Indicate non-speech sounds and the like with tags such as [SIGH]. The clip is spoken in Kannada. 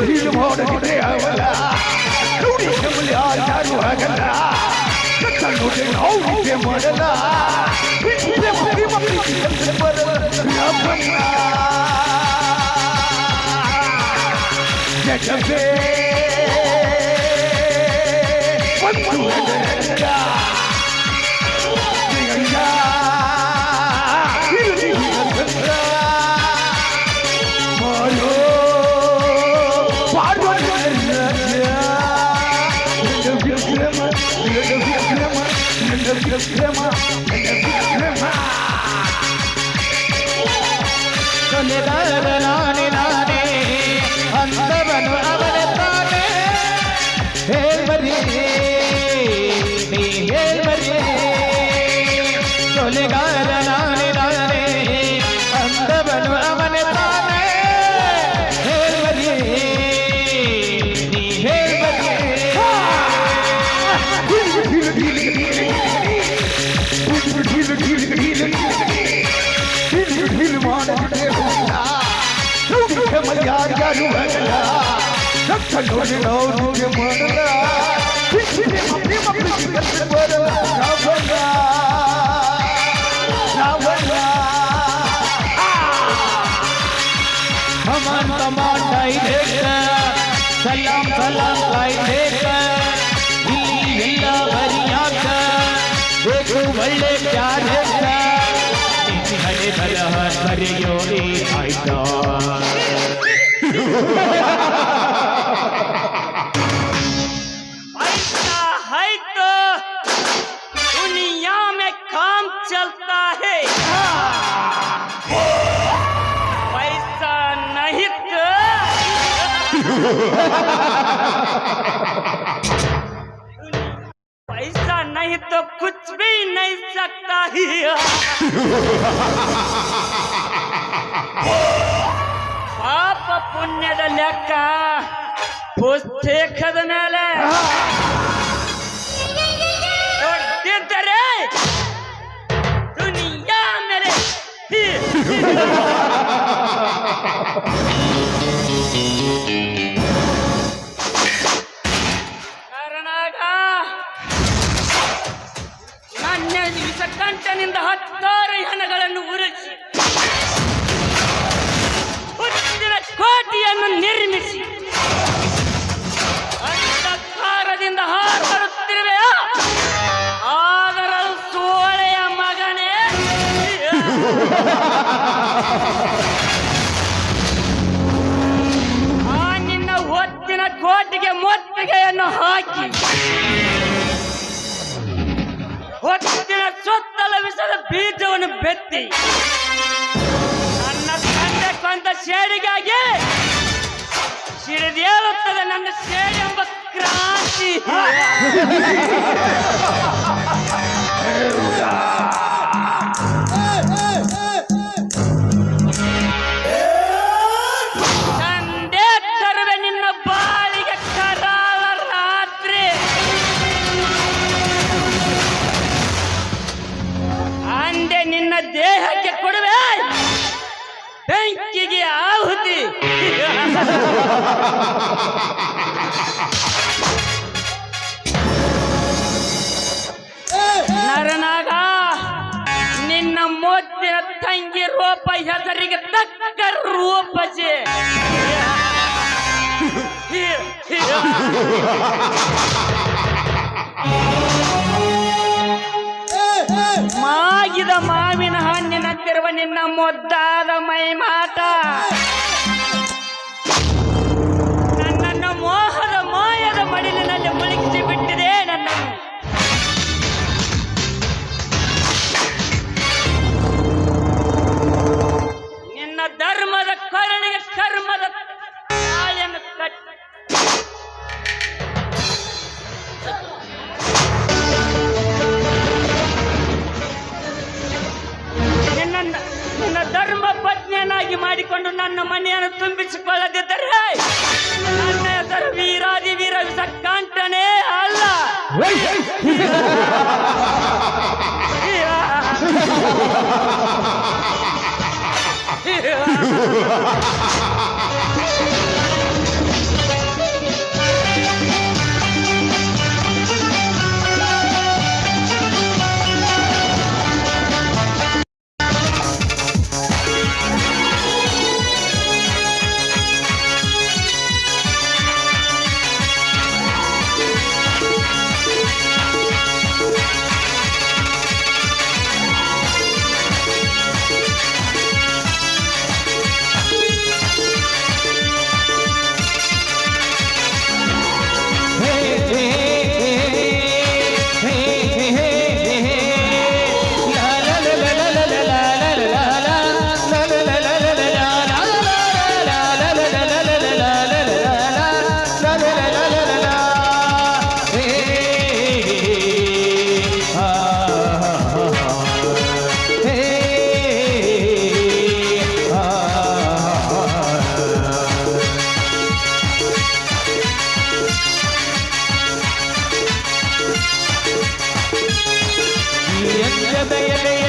ಹಿಲುಮೋಡನಿದೆ ಅವಲ ನೋಡಿ ನಮ್ಮಲ್ಲಿ ಆ ಯಾರು ಆಗಲ್ಲ ಕತ್ತನ್ನು ಹೌದೇ ಮಾಡಲ್ಲ ಜಗವೇ ಒಂದು meus cremas ರಕ್ತ ನೋಡಿ ನಾವು ನಿಮಗೆ ಮಾಡಲ್ಲ ಪ್ರೇಮ ಪ್ರೇಮ ಪ್ರೀತಿ ಅಂತ ಬರಲ್ಲ Ravana Ravana Aman aman kaydeka Salam salam kaydeka ಇಲ್ಲಿ ಎಲ್ಲ ಬರಿಯಾಕ ಬೇಕು ಒಳ್ಳೆ ಪ್ಯಾರೇಕ ನಿನ್ನ ಹಣೆ ಬರಹ ಬರೆಯೋರಿ ಆಯ್ತಾ पैसा नहीं तो- पैसा नहीं तो कुछ भी नहीं सकता ही पाप पुण्य लेकर पुस्ते खदनाले ವಿಷಕಂಠನಿಂದ ಹತ್ತಾರು ಹೆಣಗಳನ್ನು ಉರಿಸಿ ಹುಟ್ಟಿನ ಕೋಟೆಯನ್ನು ಬೀಜವನ್ನು ಬೆತ್ತಿ ನನ್ನ ತಂದೆ ಕೊಂದ ಸೇಡಿಗಾಗಿ ಸಿಡಿದೇಳುತ್ತದೆ ನನ್ನ ಸೇಡಿ ಎಂಬ ಕ್ರಾಂತಿ. [LAUGHS] ನರನಾಗ ನಿನ್ನ ಮೋತಿನ ತಂಗಿ ರೂಪ ಹೆಸರಿಗೆ ತಕ್ಕ ರೂಪಜೆ ಮಾಗಿದ ಮಾವಿನ ಹಣ್ಣಿನಂತಿರುವ ನಿನ್ನ ಮುದ್ದಾದ ಮೈ ನಿನ್ನ ಧರ್ಮ ಪತ್ನಿಯನ್ನಾಗಿ ಮಾಡಿಕೊಂಡು ನನ್ನ ಮನೆಯನ್ನು ತುಂಬಿಸಿಕೊಳ್ಳದಿದ್ದರೆ ನನ್ನ ಹೆಸರು ವೀರಾದಿ ವೀರ ಸಕ್ಕಾಂತನೇ ಅಲ್ಲ [LAUGHS] yeah, yeah, yeah.